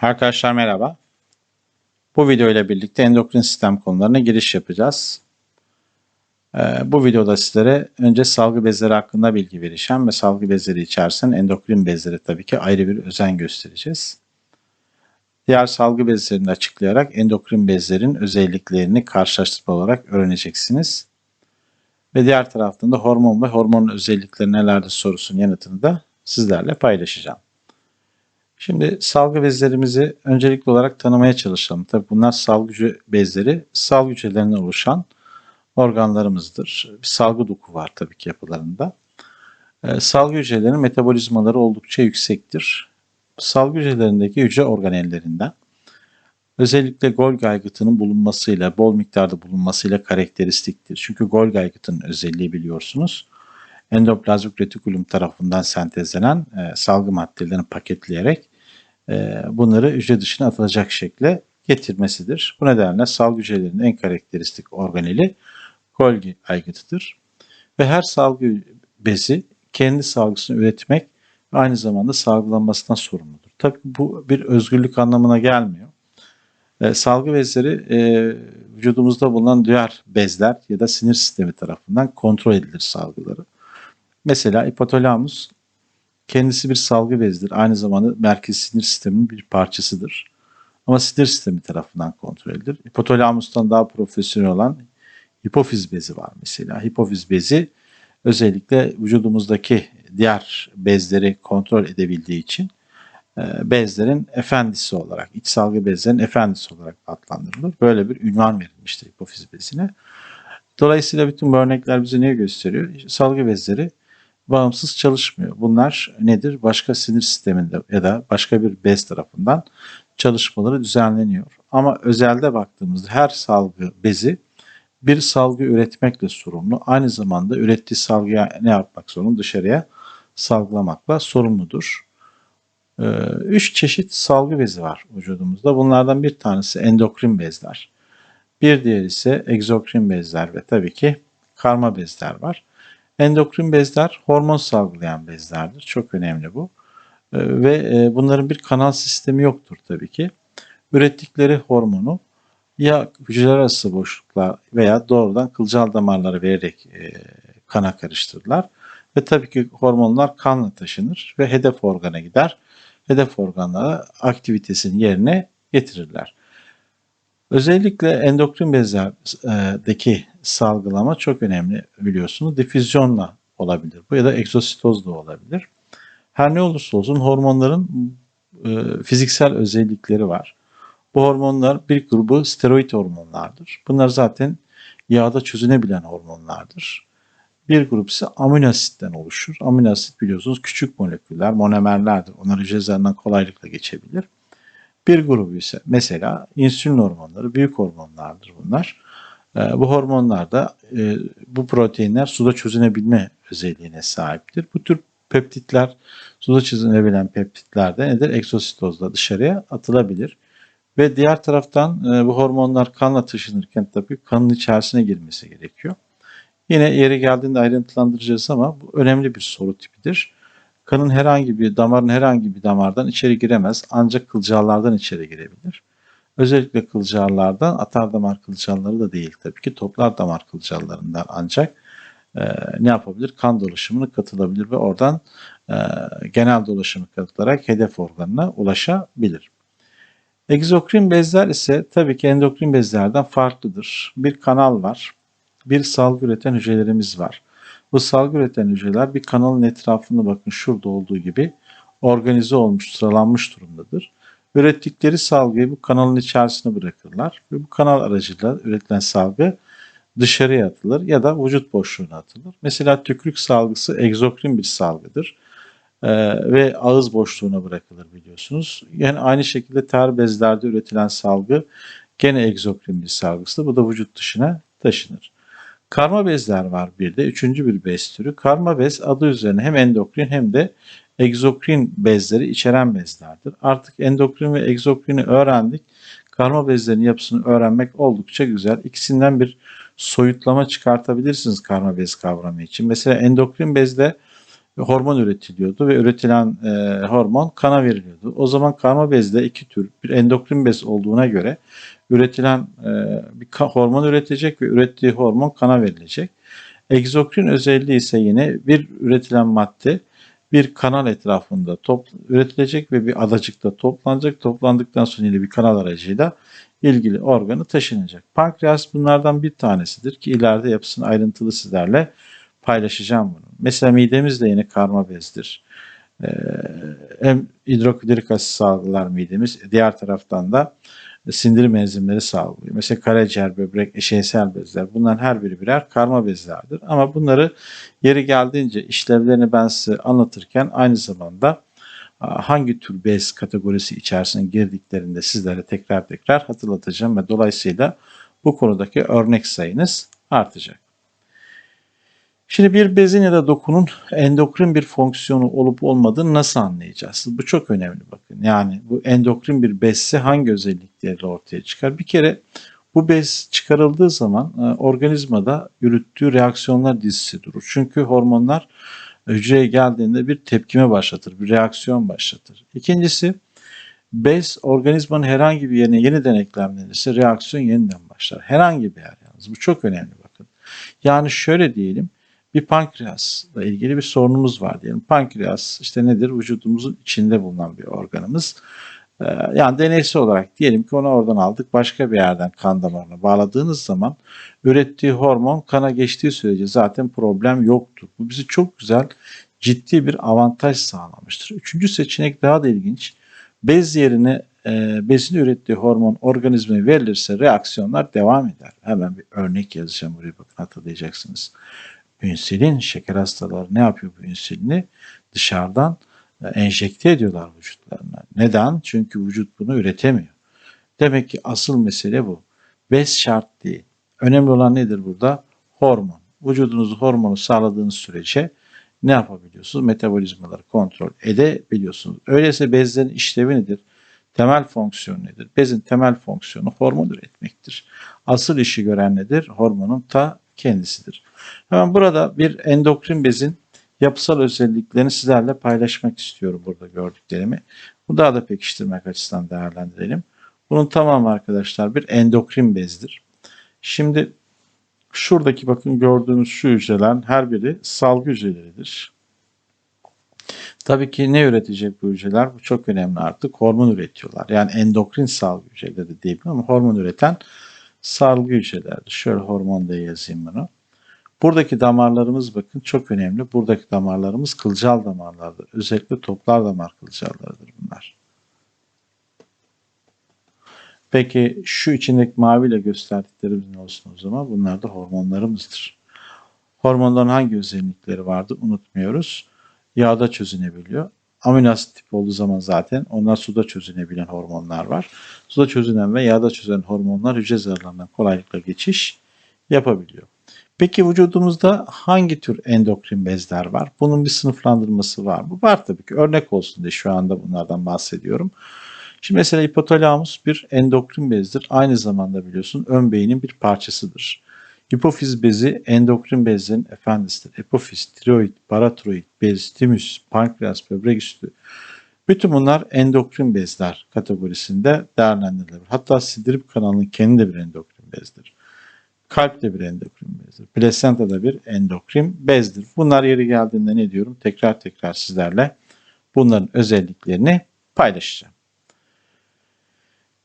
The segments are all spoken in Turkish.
Arkadaşlar merhaba. Bu video ile birlikte endokrin sistem konularına giriş yapacağız. Ee, bu videoda sizlere önce salgı bezleri hakkında bilgi vereceğim ve salgı bezleri içerisinde endokrin bezleri tabii ki ayrı bir özen göstereceğiz. Diğer salgı bezlerini açıklayarak endokrin bezlerin özelliklerini karşılaştırma olarak öğreneceksiniz. Ve diğer taraftan da hormon ve hormonun özellikleri nelerdir sorusunun yanıtını da sizlerle paylaşacağım. Şimdi salgı bezlerimizi öncelikli olarak tanımaya çalışalım. Tabii bunlar salgı hücre bezleri, salgı hücrelerinden oluşan organlarımızdır. Bir salgı doku var tabii ki yapılarında. Ee, salgı hücrelerinin metabolizmaları oldukça yüksektir. Salgı hücrelerindeki hücre organellerinden özellikle Golgi aygıtının bulunmasıyla, bol miktarda bulunmasıyla karakteristiktir. Çünkü Golgi aygıtının özelliği biliyorsunuz endoplazmik retikulum tarafından sentezlenen e, salgı maddelerini paketleyerek e, bunları hücre dışına atılacak şekle getirmesidir. Bu nedenle salgı hücrelerinin en karakteristik organeli Golgi aygıtıdır. Ve her salgı bezi kendi salgısını üretmek ve aynı zamanda salgılanmasından sorumludur. Tabii bu bir özgürlük anlamına gelmiyor. E, salgı bezleri e, vücudumuzda bulunan diğer bezler ya da sinir sistemi tarafından kontrol edilir salgıları. Mesela hipotalamus kendisi bir salgı bezidir. Aynı zamanda merkez sinir sisteminin bir parçasıdır. Ama sinir sistemi tarafından kontrol edilir. Hipotalamustan daha profesyonel olan hipofiz bezi var mesela. Hipofiz bezi özellikle vücudumuzdaki diğer bezleri kontrol edebildiği için e, bezlerin efendisi olarak, iç salgı bezlerin efendisi olarak adlandırılır. Böyle bir ünvan verilmiştir hipofiz bezine. Dolayısıyla bütün bu örnekler bize ne gösteriyor? Salgı bezleri bağımsız çalışmıyor. Bunlar nedir? Başka sinir sisteminde ya da başka bir bez tarafından çalışmaları düzenleniyor. Ama özelde baktığımızda her salgı bezi bir salgı üretmekle sorumlu. Aynı zamanda ürettiği salgıya ne yapmak zorunda? Dışarıya salgılamakla sorumludur. Ee, üç çeşit salgı bezi var vücudumuzda. Bunlardan bir tanesi endokrin bezler. Bir diğer ise egzokrin bezler ve tabii ki karma bezler var. Endokrin bezler hormon salgılayan bezlerdir. Çok önemli bu. Ee, ve e, bunların bir kanal sistemi yoktur tabii ki. Ürettikleri hormonu ya hücreler arası boşluklar veya doğrudan kılcal damarlara vererek e, kana karıştırırlar. Ve tabii ki hormonlar kanla taşınır ve hedef organa gider. Hedef organlara aktivitesini yerine getirirler. Özellikle endokrin bezlerdeki salgılama çok önemli biliyorsunuz. Difüzyonla olabilir bu ya da egzositozla olabilir. Her ne olursa olsun hormonların e, fiziksel özellikleri var. Bu hormonlar bir grubu steroid hormonlardır. Bunlar zaten yağda çözünebilen hormonlardır. Bir grup ise amino asitten oluşur. Amino asit biliyorsunuz küçük moleküller, monomerlerdir. Onlar hücre kolaylıkla geçebilir. Bir grubu ise mesela insülin hormonları, büyük hormonlardır bunlar. Ee, bu hormonlar da e, bu proteinler suda çözünebilme özelliğine sahiptir. Bu tür peptitler, suda çözünebilen peptitler de nedir? Egzositozla dışarıya atılabilir. Ve diğer taraftan e, bu hormonlar kanla taşınırken tabii kanın içerisine girmesi gerekiyor. Yine yeri geldiğinde ayrıntılandıracağız ama bu önemli bir soru tipidir. Kanın herhangi bir damarın herhangi bir damardan içeri giremez ancak kılcallardan içeri girebilir. Özellikle kılcallardan atar damar kılcalları da değil tabii ki toplar damar kılcallarından ancak e, ne yapabilir? Kan dolaşımına katılabilir ve oradan e, genel dolaşımı katılarak hedef organına ulaşabilir. Egzokrin bezler ise tabii ki endokrin bezlerden farklıdır. Bir kanal var. Bir salgı üreten hücrelerimiz var. Bu salgı üreten hücreler bir kanalın etrafında bakın şurada olduğu gibi organize olmuş, sıralanmış durumdadır. Ürettikleri salgıyı bu kanalın içerisine bırakırlar ve bu kanal aracılığıyla üretilen salgı dışarıya atılır ya da vücut boşluğuna atılır. Mesela tükürük salgısı egzokrin bir salgıdır ee, ve ağız boşluğuna bırakılır biliyorsunuz. Yani aynı şekilde ter bezlerde üretilen salgı gene egzokrin bir salgısı. Bu da vücut dışına taşınır. Karma bezler var bir de. Üçüncü bir bez türü. Karma bez adı üzerine hem endokrin hem de egzokrin bezleri içeren bezlerdir. Artık endokrin ve egzokrini öğrendik. Karma bezlerin yapısını öğrenmek oldukça güzel. İkisinden bir soyutlama çıkartabilirsiniz karma bez kavramı için. Mesela endokrin bezde hormon üretiliyordu ve üretilen e, hormon kana veriliyordu. O zaman karma bezde iki tür bir endokrin bez olduğuna göre üretilen e, bir hormon üretecek ve ürettiği hormon kana verilecek. Egzokrin özelliği ise yine bir üretilen madde bir kanal etrafında top, üretilecek ve bir adacıkta toplanacak. Toplandıktan sonra yine bir kanal aracıyla ilgili organı taşınacak. Pankreas bunlardan bir tanesidir ki ileride yapısını ayrıntılı sizlerle paylaşacağım bunu. Mesela midemiz de yine karma bezdir. Ee, hem hidroklorik asit salgılar midemiz, diğer taraftan da sindirim enzimleri salgılıyor. Mesela karaciğer, böbrek, eşeysel bezler bunların her biri birer karma bezlerdir. Ama bunları yeri geldiğince işlevlerini ben size anlatırken aynı zamanda hangi tür bez kategorisi içerisine girdiklerinde sizlere tekrar tekrar hatırlatacağım ve dolayısıyla bu konudaki örnek sayınız artacak. Şimdi bir bezin ya da dokunun endokrin bir fonksiyonu olup olmadığını nasıl anlayacağız? Bu çok önemli bakın. Yani bu endokrin bir bezse hangi özelliklerle ortaya çıkar? Bir kere bu bez çıkarıldığı zaman e, organizmada yürüttüğü reaksiyonlar dizisi durur. Çünkü hormonlar hücreye geldiğinde bir tepkime başlatır, bir reaksiyon başlatır. İkincisi bez organizmanın herhangi bir yerine yeniden eklemlenirse reaksiyon yeniden başlar. Herhangi bir yer yalnız. Bu çok önemli bakın. Yani şöyle diyelim bir pankreasla ilgili bir sorunumuz var diyelim. Pankreas işte nedir? Vücudumuzun içinde bulunan bir organımız. Ee, Yani deneysel olarak diyelim ki onu oradan aldık başka bir yerden kan damarına bağladığınız zaman ürettiği hormon kana geçtiği sürece zaten problem yoktur. Bu bizi çok güzel ciddi bir avantaj sağlamıştır. Üçüncü seçenek daha da ilginç. Bez yerine e, bezin ürettiği hormon organizmaya verilirse reaksiyonlar devam eder. Hemen bir örnek yazacağım buraya bakın hatırlayacaksınız. İnsülin şeker hastaları ne yapıyor bu insülini? Dışarıdan e, enjekte ediyorlar vücutlarına. Neden? Çünkü vücut bunu üretemiyor. Demek ki asıl mesele bu. Bez şart değil. Önemli olan nedir burada? Hormon. Vücudunuzu hormonu sağladığınız sürece ne yapabiliyorsunuz? Metabolizmaları kontrol edebiliyorsunuz. Öyleyse bezlerin işlevi nedir? Temel fonksiyonu nedir? Bezin temel fonksiyonu hormon üretmektir. Asıl işi gören nedir? Hormonun ta kendisidir. Hemen burada bir endokrin bezin yapısal özelliklerini sizlerle paylaşmak istiyorum burada gördüklerimi. Bu daha da pekiştirmek açısından değerlendirelim. Bunun tamamı arkadaşlar bir endokrin bezdir. Şimdi şuradaki bakın gördüğünüz şu hücrelerin her biri salgı hücreleridir. Tabii ki ne üretecek bu hücreler? Bu çok önemli artık. Hormon üretiyorlar. Yani endokrin salgı hücreleri de diyebilirim ama hormon üreten salgı hücrelerdir. Şöyle hormon da yazayım bunu. Buradaki damarlarımız bakın çok önemli. Buradaki damarlarımız kılcal damarlardır. Özellikle toplar damar kılcallarıdır bunlar. Peki şu içindeki maviyle gösterdiklerimiz ne olsun o zaman? Bunlar da hormonlarımızdır. Hormonların hangi özellikleri vardı unutmuyoruz. Yağda çözünebiliyor. Amino asit tip olduğu zaman zaten onlar suda çözünebilen hormonlar var. Suda çözünen ve yağda çözünen hormonlar hücre zarlarından kolaylıkla geçiş yapabiliyor. Peki vücudumuzda hangi tür endokrin bezler var? Bunun bir sınıflandırması var mı? Var tabii ki. Örnek olsun diye şu anda bunlardan bahsediyorum. Şimdi mesela hipotalamus bir endokrin bezdir. Aynı zamanda biliyorsun ön beynin bir parçasıdır. Hipofiz bezi endokrin bezlerin efendisidir. Epifiz, tiroid, paratiroid, bez, timüs, pankreas, böbrek üstü. Bütün bunlar endokrin bezler kategorisinde değerlendirilir. Hatta sindirim kanalının kendi de bir endokrin bezdir. Kalp de bir endokrin bezdir. Plasenta da bir endokrin bezdir. Bunlar yeri geldiğinde ne diyorum? Tekrar tekrar sizlerle bunların özelliklerini paylaşacağım.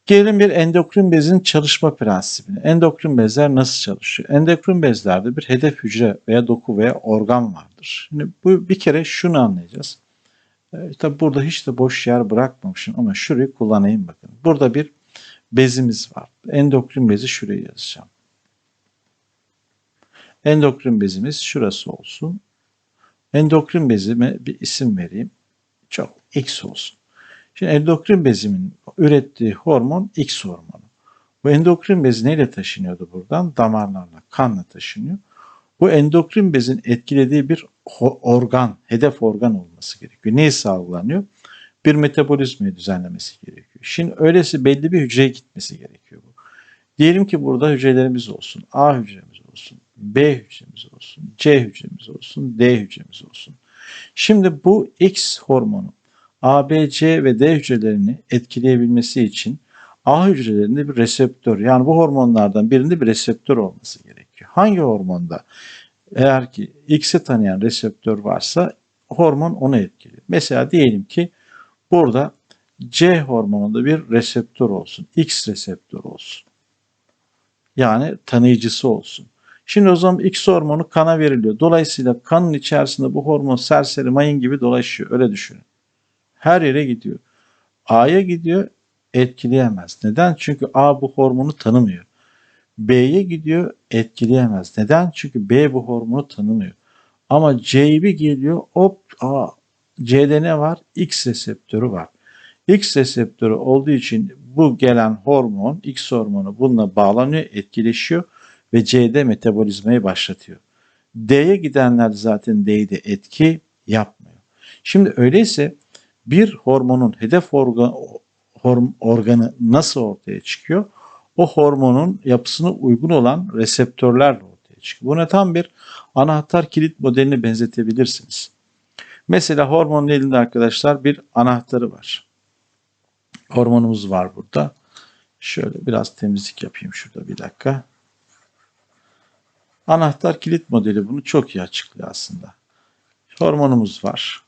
Gelelim bir endokrin bezin çalışma prensibine. Endokrin bezler nasıl çalışıyor? Endokrin bezlerde bir hedef hücre veya doku veya organ vardır. Şimdi bu bir kere şunu anlayacağız. E, tabi burada hiç de boş yer bırakmamışım ama şurayı kullanayım bakın. Burada bir bezimiz var. Endokrin bezi şuraya yazacağım. Endokrin bezimiz şurası olsun. Endokrin bezime bir isim vereyim. Çok X olsun. Şimdi endokrin bezimin ürettiği hormon X hormonu. Bu endokrin bezi neyle taşınıyordu buradan? Damarlarla, kanla taşınıyor. Bu endokrin bezin etkilediği bir organ, hedef organ olması gerekiyor. Neyi sağlanıyor? Bir metabolizmayı düzenlemesi gerekiyor. Şimdi öylesi belli bir hücreye gitmesi gerekiyor bu. Diyelim ki burada hücrelerimiz olsun. A hücremiz olsun, B hücremiz olsun, C hücremiz olsun, D hücremiz olsun. Şimdi bu X hormonu A, B, C ve D hücrelerini etkileyebilmesi için A hücrelerinde bir reseptör yani bu hormonlardan birinde bir reseptör olması gerekiyor. Hangi hormonda? Eğer ki X'i tanıyan reseptör varsa hormon onu etkiliyor. Mesela diyelim ki burada C hormonunda bir reseptör olsun. X reseptör olsun. Yani tanıyıcısı olsun. Şimdi o zaman X hormonu kana veriliyor. Dolayısıyla kanın içerisinde bu hormon serseri mayın gibi dolaşıyor. Öyle düşünün. Her yere gidiyor. A'ya gidiyor etkileyemez. Neden? Çünkü A bu hormonu tanımıyor. B'ye gidiyor etkileyemez. Neden? Çünkü B bu hormonu tanımıyor. Ama C'ye bir geliyor hop A, C'de ne var? X reseptörü var. X reseptörü olduğu için bu gelen hormon, X hormonu bununla bağlanıyor, etkileşiyor ve C'de metabolizmayı başlatıyor. D'ye gidenler zaten D'de etki yapmıyor. Şimdi öyleyse bir hormonun hedef organ, horm- organı nasıl ortaya çıkıyor? O hormonun yapısına uygun olan reseptörlerle ortaya çıkıyor. Buna tam bir anahtar kilit modelini benzetebilirsiniz. Mesela hormonun elinde arkadaşlar bir anahtarı var. Hormonumuz var burada. Şöyle biraz temizlik yapayım şurada bir dakika. Anahtar kilit modeli bunu çok iyi açıklıyor aslında. Hormonumuz var.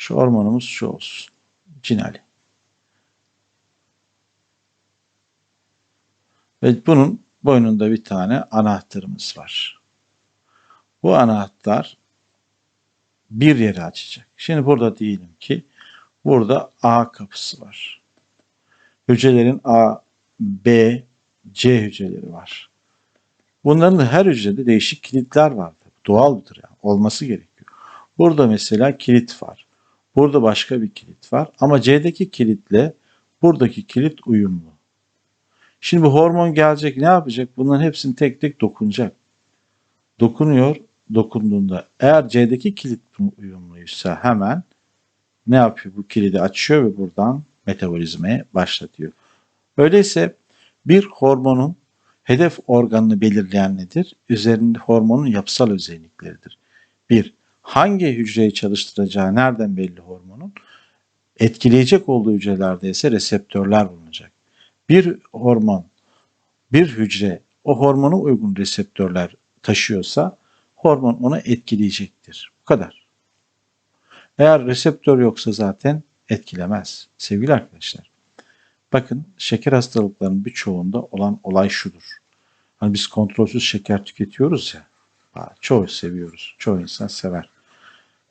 Şu hormonumuz şu olsun. Cinali. Ve bunun boynunda bir tane anahtarımız var. Bu anahtar bir yeri açacak. Şimdi burada diyelim ki burada A kapısı var. Hücrelerin A, B, C hücreleri var. Bunların da her hücrede değişik kilitler vardır. Doğaldır yani. Olması gerekiyor. Burada mesela kilit var. Burada başka bir kilit var. Ama C'deki kilitle buradaki kilit uyumlu. Şimdi bu hormon gelecek ne yapacak? Bunların hepsini tek tek dokunacak. Dokunuyor. Dokunduğunda eğer C'deki kilit uyumluysa hemen ne yapıyor? Bu kilidi açıyor ve buradan metabolizmaya başlatıyor. Öyleyse bir hormonun hedef organını belirleyen nedir? Üzerinde hormonun yapısal özellikleridir. Bir, hangi hücreyi çalıştıracağı nereden belli hormonun? Etkileyecek olduğu hücrelerde ise reseptörler bulunacak. Bir hormon, bir hücre o hormona uygun reseptörler taşıyorsa hormon onu etkileyecektir. Bu kadar. Eğer reseptör yoksa zaten etkilemez. Sevgili arkadaşlar. Bakın şeker hastalıklarının birçoğunda olan olay şudur. Hani biz kontrolsüz şeker tüketiyoruz ya. Çoğu seviyoruz. Çoğu insan sever.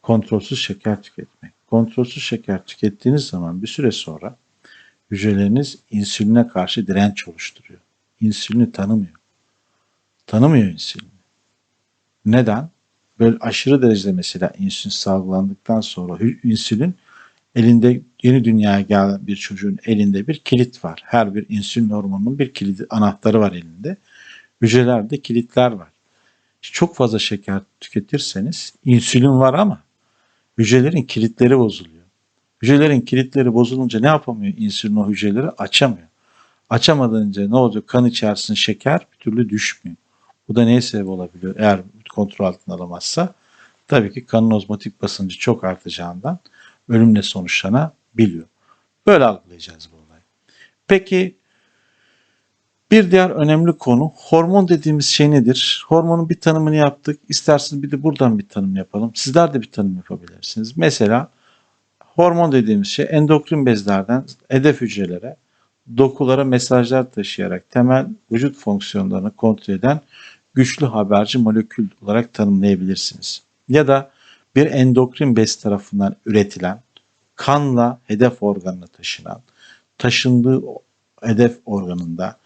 Kontrolsüz şeker tüketmek. Kontrolsüz şeker tükettiğiniz zaman bir süre sonra hücreleriniz insüline karşı direnç oluşturuyor. İnsülini tanımıyor. Tanımıyor insülini. Neden? Böyle aşırı derecede mesela insülin salgılandıktan sonra insülin elinde yeni dünyaya gelen bir çocuğun elinde bir kilit var. Her bir insülin hormonunun bir kilidi, anahtarı var elinde. Hücrelerde kilitler var. Çok fazla şeker tüketirseniz insülin var ama hücrelerin kilitleri bozuluyor. Hücrelerin kilitleri bozulunca ne yapamıyor insülin o hücreleri? Açamıyor. Açamadığınca ne oluyor? Kan içerisinde şeker bir türlü düşmüyor. Bu da neye sebep olabiliyor? Eğer kontrol altına alamazsa tabii ki kanın ozmotik basıncı çok artacağından ölümle sonuçlanabiliyor. Böyle algılayacağız bu olayı. Peki bir diğer önemli konu hormon dediğimiz şey nedir? Hormonun bir tanımını yaptık. İsterseniz bir de buradan bir tanım yapalım. Sizler de bir tanım yapabilirsiniz. Mesela hormon dediğimiz şey endokrin bezlerden hedef hücrelere, dokulara mesajlar taşıyarak temel vücut fonksiyonlarını kontrol eden güçlü haberci molekül olarak tanımlayabilirsiniz. Ya da bir endokrin bez tarafından üretilen, kanla hedef organına taşınan, taşındığı hedef organında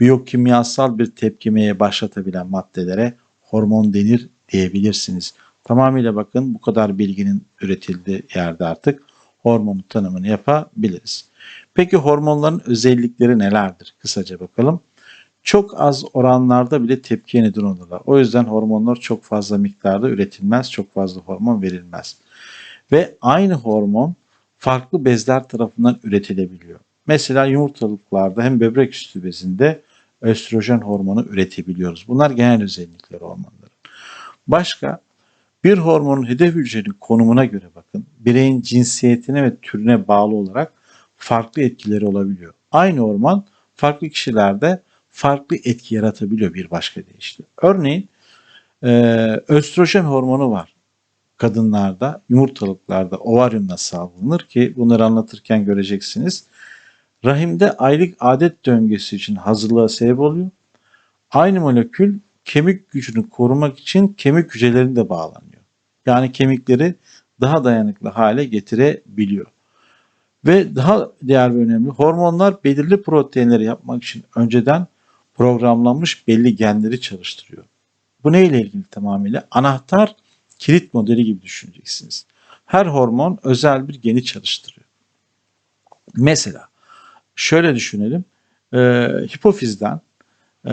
biyokimyasal bir tepkimeye başlatabilen maddelere hormon denir diyebilirsiniz. Tamamıyla bakın bu kadar bilginin üretildiği yerde artık hormonun tanımını yapabiliriz. Peki hormonların özellikleri nelerdir? Kısaca bakalım. Çok az oranlarda bile tepkiye neden olurlar. O yüzden hormonlar çok fazla miktarda üretilmez, çok fazla hormon verilmez. Ve aynı hormon farklı bezler tarafından üretilebiliyor. Mesela yumurtalıklarda hem böbrek üstü bezinde östrojen hormonu üretebiliyoruz. Bunlar genel özellikleri hormonların. Başka Bir hormonun hedef hücrenin konumuna göre bakın, bireyin cinsiyetine ve türüne bağlı olarak farklı etkileri olabiliyor. Aynı hormon farklı kişilerde farklı etki yaratabiliyor bir başka deyişle. Örneğin e, östrojen hormonu var kadınlarda, yumurtalıklarda, ovaryumda salgılanır ki bunları anlatırken göreceksiniz. Rahimde aylık adet döngüsü için hazırlığa sebep oluyor. Aynı molekül kemik gücünü korumak için kemik hücrelerine de bağlanıyor. Yani kemikleri daha dayanıklı hale getirebiliyor. Ve daha değerli ve önemli hormonlar belirli proteinleri yapmak için önceden programlanmış belli genleri çalıştırıyor. Bu neyle ilgili tamamıyla? Anahtar kilit modeli gibi düşüneceksiniz. Her hormon özel bir geni çalıştırıyor. Mesela şöyle düşünelim. E, hipofizden e,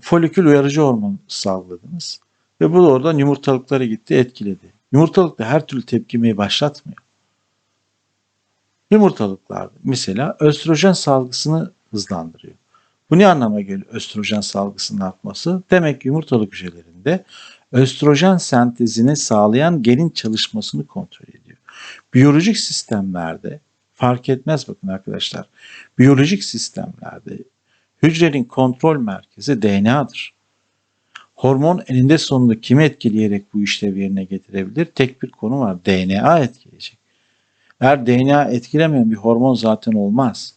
folikül uyarıcı hormon salgıladınız. Ve bu da oradan yumurtalıklara gitti etkiledi. Yumurtalıkta her türlü tepkimeyi başlatmıyor. Yumurtalıklar mesela östrojen salgısını hızlandırıyor. Bu ne anlama geliyor östrojen salgısının artması? Demek ki yumurtalık hücrelerinde östrojen sentezini sağlayan genin çalışmasını kontrol ediyor. Biyolojik sistemlerde fark etmez bakın arkadaşlar. Biyolojik sistemlerde hücrenin kontrol merkezi DNA'dır. Hormon eninde sonunda kimi etkileyerek bu işlevi yerine getirebilir? Tek bir konu var. DNA etkileyecek. Eğer DNA etkilemeyen bir hormon zaten olmaz.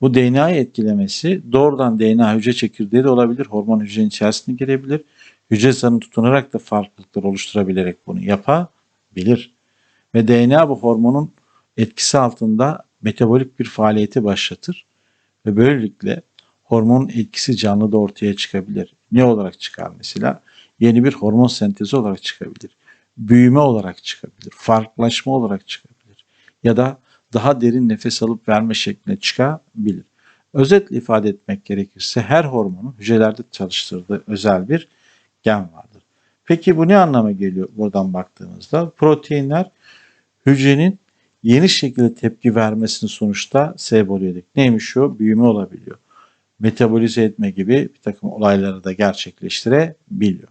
Bu DNA'yı etkilemesi doğrudan DNA hücre çekirdeği de olabilir. Hormon hücrenin içerisine girebilir. Hücre zarını tutunarak da farklılıklar oluşturabilerek bunu yapabilir. Ve DNA bu hormonun etkisi altında metabolik bir faaliyeti başlatır. Ve böylelikle hormonun etkisi canlıda ortaya çıkabilir. Ne olarak çıkar mesela? Yeni bir hormon sentezi olarak çıkabilir. Büyüme olarak çıkabilir. Farklılaşma olarak çıkabilir. Ya da daha derin nefes alıp verme şeklinde çıkabilir. Özetle ifade etmek gerekirse her hormonun hücrelerde çalıştırdığı özel bir gen vardır. Peki bu ne anlama geliyor buradan baktığımızda? Proteinler hücrenin yeni şekilde tepki vermesinin sonuçta sebep oluyor. Neymiş o? Büyüme olabiliyor. Metabolize etme gibi bir takım olayları da gerçekleştirebiliyor.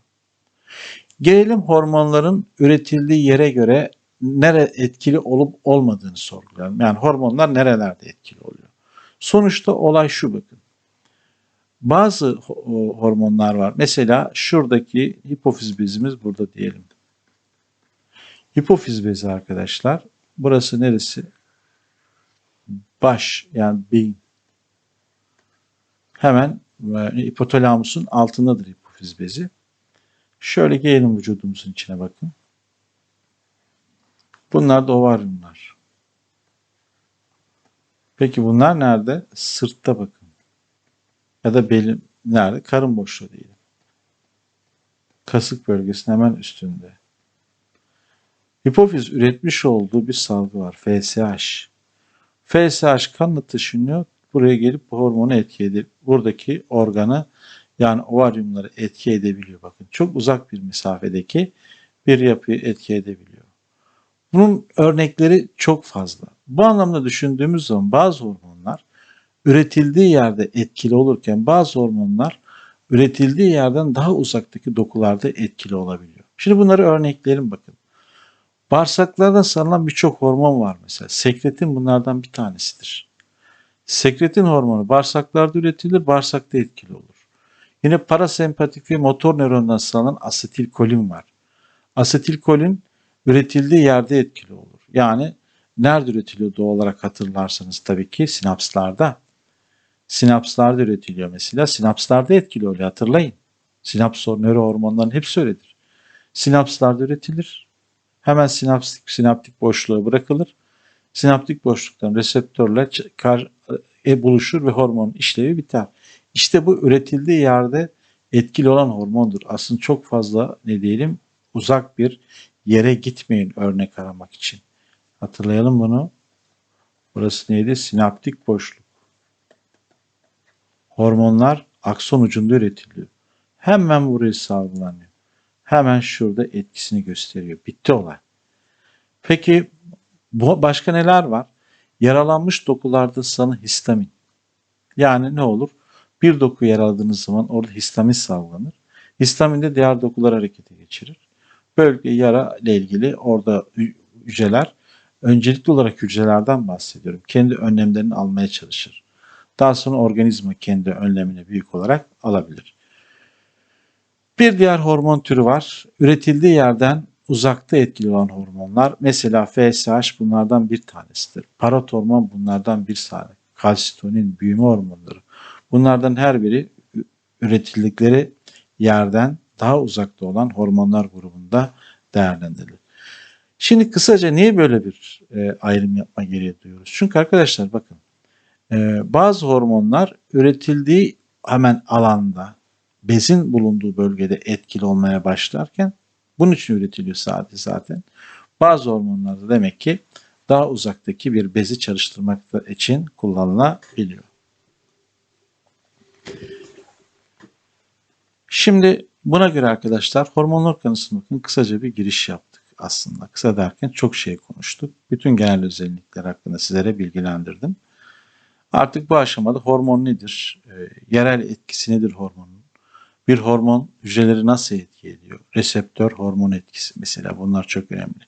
Gelelim hormonların üretildiği yere göre nere etkili olup olmadığını sorgulayalım. Yani hormonlar nerelerde etkili oluyor? Sonuçta olay şu bakın. Bazı hormonlar var. Mesela şuradaki hipofiz bezimiz burada diyelim. Hipofiz bezi arkadaşlar. Burası neresi? Baş yani beyin. Hemen e, hipotalamusun altındadır hipofiz bezi. Şöyle gelelim vücudumuzun içine bakın. Bunlar da ovaryumlar. Peki bunlar nerede? Sırtta bakın. Ya da belim nerede? Karın boşluğu diyelim. Kasık bölgesinin hemen üstünde. Hipofiz üretmiş olduğu bir salgı var. FSH. FSH kanla taşınıyor. Buraya gelip bu hormonu etki edip buradaki organı yani ovaryumları etki edebiliyor. Bakın çok uzak bir mesafedeki bir yapıyı etki edebiliyor. Bunun örnekleri çok fazla. Bu anlamda düşündüğümüz zaman bazı hormonlar üretildiği yerde etkili olurken bazı hormonlar üretildiği yerden daha uzaktaki dokularda etkili olabiliyor. Şimdi bunları örnekleyelim bakın. Bağırsaklarda sarılan birçok hormon var mesela. Sekretin bunlardan bir tanesidir. Sekretin hormonu bağırsaklarda üretilir, bağırsakta etkili olur. Yine parasempatik ve motor nörondan sarılan asetilkolin var. Asetilkolin üretildiği yerde etkili olur. Yani nerede üretiliyor doğal olarak hatırlarsanız tabii ki sinapslarda. Sinapslarda üretiliyor mesela. Sinapslarda etkili oluyor hatırlayın. Sinaps nörohormonların hepsi öyledir. Sinapslarda üretilir. Hemen sinaptik, sinaptik boşluğa bırakılır. Sinaptik boşluktan reseptörle kar, e, buluşur ve hormonun işlevi biter. İşte bu üretildiği yerde etkili olan hormondur. Aslında çok fazla ne diyelim uzak bir yere gitmeyin örnek aramak için. Hatırlayalım bunu. Burası neydi? Sinaptik boşluk. Hormonlar akson ucunda üretiliyor. Hemen buraya salgılanıyor. Hemen şurada etkisini gösteriyor. Bitti olay. Peki bu başka neler var? Yaralanmış dokularda sana histamin. Yani ne olur? Bir doku yaraladığınız zaman orada histamin salgılanır. Histamin de diğer dokular harekete geçirir. Bölge yara ile ilgili orada hü- hücreler öncelikli olarak hücrelerden bahsediyorum. Kendi önlemlerini almaya çalışır. Daha sonra organizma kendi önlemini büyük olarak alabilir. Bir diğer hormon türü var. Üretildiği yerden uzakta etkili olan hormonlar. Mesela FSH bunlardan bir tanesidir. Paratormon bunlardan bir tanesi. Kalsitonin, büyüme hormonları. Bunlardan her biri üretildikleri yerden daha uzakta olan hormonlar grubunda değerlendirilir. Şimdi kısaca niye böyle bir e, ayrım yapma gereği duyuyoruz? Çünkü arkadaşlar bakın e, bazı hormonlar üretildiği hemen alanda bezin bulunduğu bölgede etkili olmaya başlarken bunun için üretiliyor sadece zaten. Bazı hormonlar da demek ki daha uzaktaki bir bezi çalıştırmak için kullanılabiliyor. Şimdi buna göre arkadaşlar hormonlar konusuna bakın kısaca bir giriş yaptık aslında. Kısa derken çok şey konuştuk. Bütün genel özellikler hakkında sizlere bilgilendirdim. Artık bu aşamada hormon nedir? Ee, yerel etkisi nedir hormonun? Bir hormon hücreleri nasıl etki ediyor? Reseptör hormon etkisi mesela bunlar çok önemli.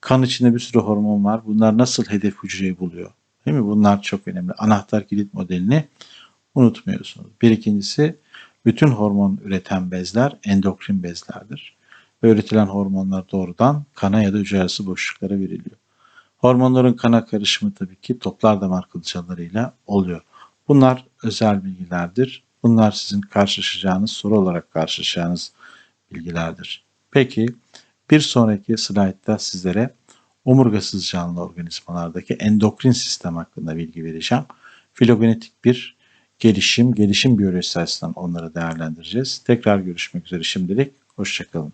Kan içinde bir sürü hormon var. Bunlar nasıl hedef hücreyi buluyor? Değil mi? Bunlar çok önemli. Anahtar kilit modelini unutmuyorsunuz. Bir ikincisi bütün hormon üreten bezler endokrin bezlerdir. Ve üretilen hormonlar doğrudan kana ya da hücre arası boşluklara veriliyor. Hormonların kana karışımı tabii ki toplar damar kılcallarıyla oluyor. Bunlar özel bilgilerdir. Bunlar sizin karşılaşacağınız soru olarak karşılaşacağınız bilgilerdir. Peki bir sonraki slaytta sizlere omurgasız canlı organizmalardaki endokrin sistem hakkında bilgi vereceğim. Filogenetik bir gelişim, gelişim biyolojisi açısından onları değerlendireceğiz. Tekrar görüşmek üzere şimdilik. Hoşçakalın.